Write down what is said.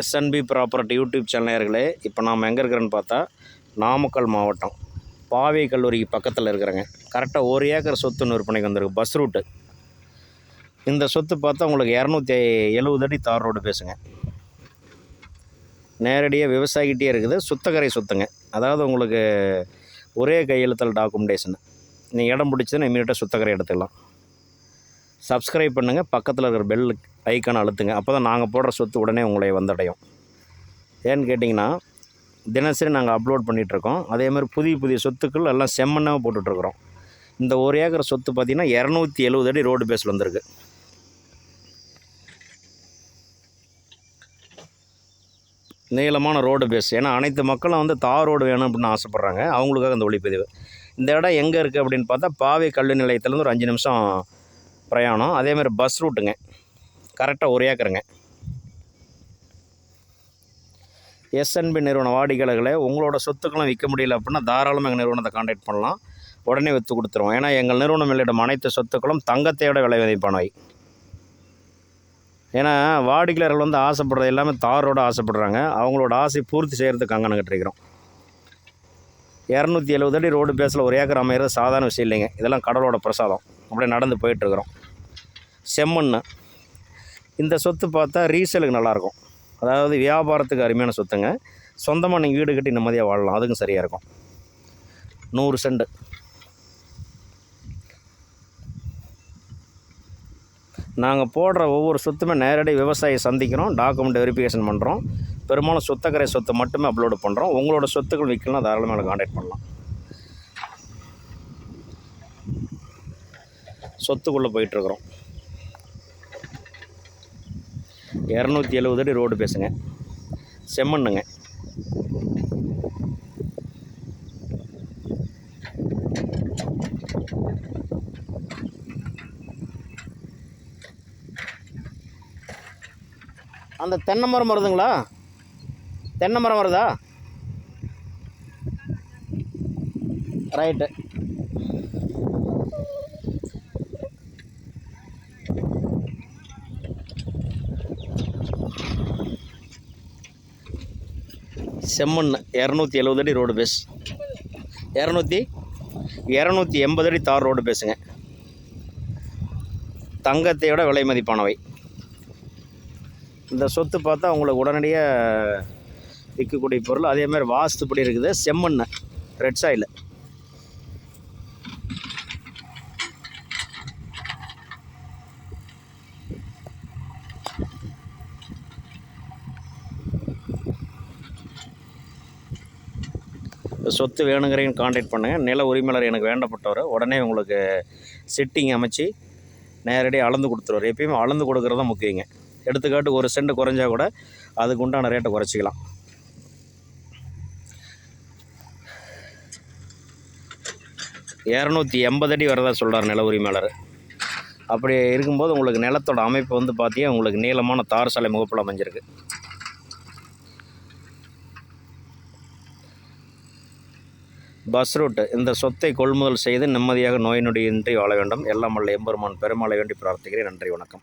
SNP property YouTube channel இப்போ நாம் எங்கே இருக்கிறோன்னு பார்த்தா நாமக்கல் மாவட்டம். பாவை கல்லூரிக்கு பக்கத்தில் இருக்கிறேங்க. கரெக்டாக ஒரு ஏக்கர் சொத்து விற்பனைக்கு வந்திருக்கு. பஸ் ரூட்டு இந்த சொத்து பார்த்தா உங்களுக்கு இரநூத்தி எழுபது அடி தார் ரோடு பேசுங்க. நேரடியாக விவசாயிகிட்டே இருக்குது. சுத்தக்கரை சொத்துங்க. அதாவது உங்களுக்கு ஒரே கையெழுத்தல் டாக்குமெண்டேஷன் நீங்கள் இடம் பிடிச்சதுன்னா இமீடியட்டாக சுத்தக்கரை எடுத்துக்கலாம். சப்ஸ்கிரைப் பண்ணுங்கள் பக்கத்தில் இருக்கிற பெல் ஐக்கானை அழுத்துங்க. அப்போ தான் நாங்கள் போடுற சொத்து உடனே உங்களை வந்தடையும். ஏன்னு கேட்டிங்கன்னா தினசரி நாங்கள் அப்லோட் பண்ணிகிட்ருக்கோம் அதேமாதிரி புதிய புதிய சொத்துக்கள் எல்லாம் செம்மண்ணாக போட்டுட்ருக்குறோம் இந்த ஒரு ஏக்கர் சொத்து பார்த்திங்கன்னா இரநூத்தி எழுபது அடி ரோடு பேஸில் வந்திருக்கு. நீளமான ரோடு பேஸ் ஏன்னா அனைத்து மக்களும் வந்து தார் ரோடு வேணும் அப்படின்னு ஆசைப்பட்றாங்க. அவங்களுக்காக இந்த ஒளிப்பதிவு. இந்த இடம் எங்கே இருக்குது அப்படின்னு பார்த்தா பாவை கல்வி நிலையத்துலேருந்து ஒரு அஞ்சு நிமிஷம் பிரயாணம். அதேமாதிரி பஸ் ரூட்டுங்க கரெக்டாக ஒரு ஏக்கருங்க. எஸ்என்பி நிறுவன வாடிக்கையாளர்களை உங்களோட சொத்துக்களும் விற்க முடியல அப்படின்னா தாராளமாக எங்கள் நிறுவனத்தை காண்டாக்ட் பண்ணலாம். உடனே விற்று கொடுத்துருவோம். ஏன்னா எங்கள் நிறுவனம் வெளியிடும் அனைத்து சொத்துக்களும் தங்கத்தையோட விலை மதிப்பானவை. ஏன்னா வாடிக்கையாளர்கள் வந்து ஆசைப்படுறது எல்லாமே தாரோட ஆசைப்படுறாங்க. அவங்களோட ஆசை பூர்த்தி செய்கிறதுக்கு அங்கே கட்டிருக்கிறோம் இரநூத்தி எழுபது அடி ரோடு பேஸில் ஒரு ஏக்கர் அமைகிறது சாதாரண விஷயம் இல்லைங்க. இதெல்லாம் கடவுளோட பிரசாதம். அப்படியே நடந்து போயிட்டுருக்குறோம். செம்மண் இந்த சொத்து பார்த்தா ரீசேலுக்கு நல்லாயிருக்கும். அதாவது வியாபாரத்துக்கு அருமையான சொத்துங்க. சொந்தமாக நீங்கள் வீடு கட்டி நிம்மதியாக வாழலாம். அதுக்கும் சரியாக இருக்கும். நூறு செண்டு. நாங்கள் போடுற ஒவ்வொரு சொத்துமே நேரடி விவசாயி சந்திக்கிறோம். டாக்குமெண்ட் வெரிஃபிகேஷன் பண்ணுறோம் பெரும்பாலும் சொத்தக்கரை சொத்தை மட்டுமே அப்லோடு பண்ணுறோம் உங்களோட சொத்துக்கள் விற்கலாம் தாராளமாக காண்டாக்ட் பண்ணலாம். சொத்துக்குள்ளே போயிட்டுருக்குறோம் இரநூத்தி எழுபது அடி ரோடு பேசுங்க. செம்மண்ணுங்க. அந்த தென்னை மரம் வருதுங்களா? தென்னை மரம் வருதா? ரைட்டு. செம்மண் இரநூத்தி எழுபது அடி ரோடு பேஸ் இரநூத்தி இரநூத்தி எண்பது அடி தார் ரோடு பேசுங்க தங்கத்தையோட விலை மதிப்பானவை. இந்த சொத்து பார்த்தா உங்களுக்கு உடனடியாக விற்கக்கூடிய பொருள். அதே மாதிரி வாஸ்துப்படி இருக்குது. செம்மண் ரெட் சாயில் சொத்து வேணுங்கிறீங்க காண்டாக்ட் பண்ணுங்கள் நில உரிமையாளர் எனக்கு வேண்டப்பட்டவர். உடனே உங்களுக்கு சிட்டிங் அமைச்சு நேரடியாக அளந்து கொடுத்துருவார். எப்பயுமே அளந்து கொடுக்குறது தான் முக்கியங்க. எடுத்துக்காட்டு ஒரு சென்ட் குறைஞ்சா கூட அதுக்கு உண்டான ரேட்டை குறைச்சிக்கலாம். இரநூத்தி எண்பது அடி வரதா சொல்கிறார் நில உரிமையாளர். அப்படி இருக்கும்போது உங்களுக்கு நிலத்தோட அமைப்பு வந்து பார்த்தீங்கன்னா உங்களுக்கு நீளமான தார் சாலை முகப்பில் அமைஞ்சிருக்கு. பஸ் ரூட்டு இந்த சொத்தை கொள்முதல் செய்து நிம்மதியாக நோய் நொடியின்றி வாழ வேண்டும். எல்லாம் வல்ல எம்பெருமான் பெருமாளை வேண்டி பிரார்த்திக்கிறேன். நன்றி வணக்கம்.